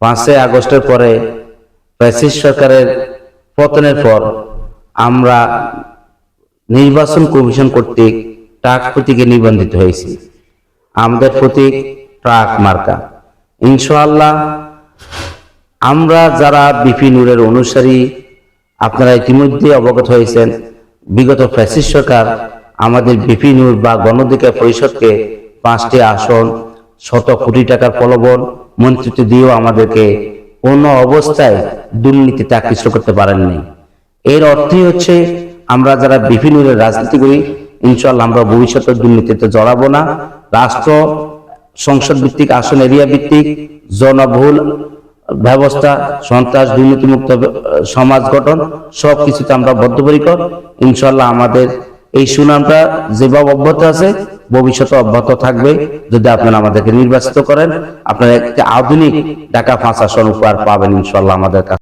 পাঁচই আগস্টের পরে ফ্যাসিস্ট সরকারের পতনের পর আমরা নির্বাচন কমিশন কর্তৃক ট্রাক প্রতীকে নিবন্ধিত হয়েছি। আমাদের প্রতীক ট্রাক মার্কা। ইনশাআল্লাহ আমরা যারা বিপি নূরের অনুসারী, আপনারা ইতিমধ্যে অবগত হয়েছেন, বিগত ফ্যাসিস্ট সরকার আমাদের বিপি নূর বা গণধিকার পরিষদকে পাঁচটি আসন, শত কোটি টাকার প্রলোভন মন্ত্রিত্ব দিয়েও আমাদেরকে কোনো অবস্থায় দুর্নীতিতে আকৃষ্ট করতে পারেননি। এর অর্থই হচ্ছে আমরা যারা বিভিন্ন রাজনীতি করি ইনশাল্লাহ আমরা ভবিষ্যতে দুর্নীতিতে জড়াবো না। রাষ্ট্র, সংসদ ভিত্তিক আসন, এরিয়া ভিত্তিক জনবহুল ব্যবস্থা, সন্ত্রাস, দুর্নীতিমুক্ত সমাজ গঠন সব কিছুতে আমরা বদ্ধপরিকর। ইনশাল্লাহ আমাদের এই সুনামটা যেভাবে অব্যাহত আছে ভবিষ্যতে অব্যাহত থাকবে। যদি আপনারা আমাদেরকে নির্বাচিত করেন, আপনারা একটি আধুনিক ঢাকা পাঁচ আসন পাবেন ইনশাল্লাহ আমাদের কাছে